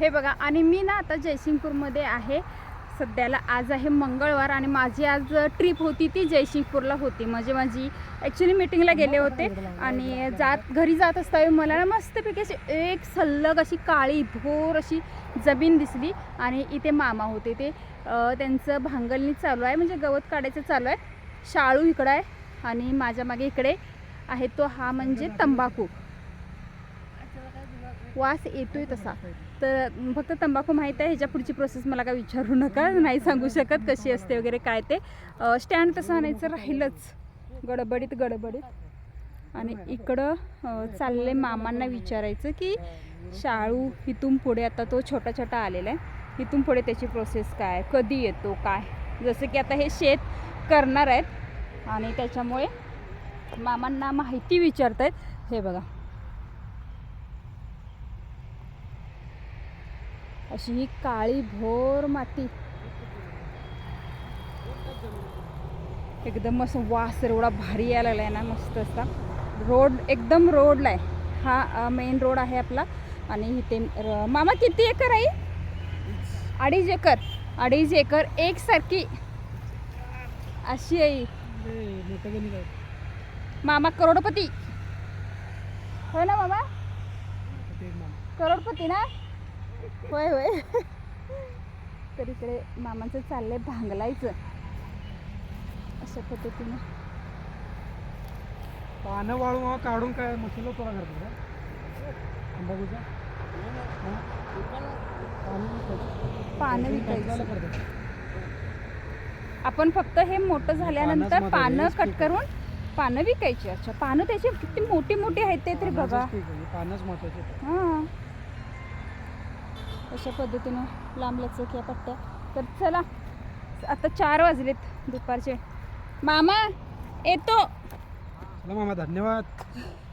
हे बघा आणि मी ना आता जयसिंगपूरमध्ये आहे. सध्याला आज आहे मंगळवार आणि माझी आज ट्रिप होती ती जयसिंगपूरला होती. म्हणजे माझी ॲक्च्युली मीटिंगला गेले होते आणि जात घरी जात असताना मला ना मस्तपैकी अशी एक सल्लग अशी काळी भोर अशी जमीन दिसली आणि इथे मामा होते ते. त्यांचं भांगलणी चालू आहे म्हणजे गवत काढायचं चालू आहे. शाळू इकडं आहे आणि माझ्या मागे इकडे आहे तो हा म्हणजे तंबाखू. वास येतोय तसा. तर फक्त तंबाखू माहीत आहे ह्याच्या पुढची प्रोसेस मला काय विचारू नका नाही सांगू शकत कशी असते वगैरे काय ते. स्टँड तसं आणायचं राहिलंच गडबडीत गडबडीत. आणि इकडं चालले मामांना विचारायचं की शाळू इथून पुढे आता तो छोटा छोटा आलेला आहे. इथून पुढे त्याची प्रोसेस काय कधी येतो काय? जसं की आता हे शेत करणार आहेत आणि त्याच्यामुळे मामांना माहिती विचारत आहेत हे बघा. अशी ही काळी भोर माती. एकदम असं वास एवढा भारी यायला आहे ना मस्त असा. रोड एकदम रोडला आहे. हा मेन रोड आहे आपला. आणि इथे मामा किती एकर आहे? अडीच एकर. अडीच एकर एकसारखी. अशी आहे मामा करोडपती. हो ना मामा? करोडपती ना? होय होय. तर इकडे मामाचं चाललंय भांगलायचं. अशा पद्धतीने. पानं वाळू काढून काय मसाला तुला करतो का? हा? पानं विकायचं. आपण फक्त हे मोठं झाल्यानंतर पानं कट करून पानं विकायची. अच्छा पानं त्याची किती मोठी मोठी आहेत ते तरी बघा. पानंच महत्त्वाचे. हां. अशा पद्धतीनं लांब लचक या पट्ट्या. तर चला आता चार वाजलेत दुपारचे. मामा येतो. मामा धन्यवाद.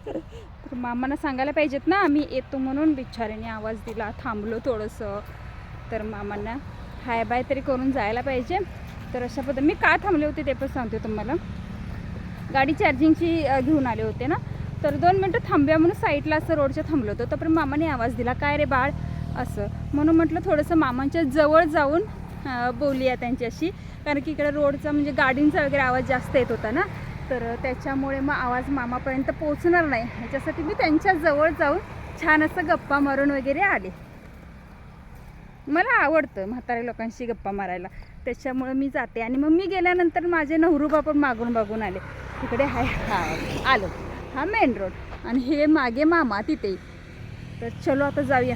तर मामांना सांगायला पाहिजेत ना आम्ही येतो म्हणून बिचाऱ्याने आवाज दिला थांबलो थोडंसं. तर मामांना हाय बाय तरी करून जायला पाहिजे. तर अशा पद्धती मी का थांबले होते ते पण सांगते तुम्हाला. गाडी चार्जिंगची घेऊन आले होते ना. तर दोन मिनटं थांबूया म्हणून साईडला असं रोडच्या थांबलो होतो. तोपर्यंत मामाने आवाज दिला काय रे बाळ? असं. म्हणून म्हटलं थोडंसं मामांच्या जवळ जाऊन बोलूया त्यांच्याशी. कारण की इकडे रोडचा म्हणजे गाडींचा वगैरे आवाज जास्त येत होता ना. तर त्याच्यामुळे मग आवाज मामापर्यंत पोचणार नाही. ह्याच्यासाठी मी त्यांच्या जवळ जाऊन छान असं गप्पा मारून वगैरे आले. मला आवडतं म्हाताऱ्या लोकांशी गप्पा मारायला. त्याच्यामुळं मी जाते. आणि मग मी गेल्यानंतर माझे नवरूबा पण मागून मागून आले. तिकडे हाय हा आलो. हा मेन रोड. आणि हे मागे मामा तिथे. तर चलो आता जाऊया.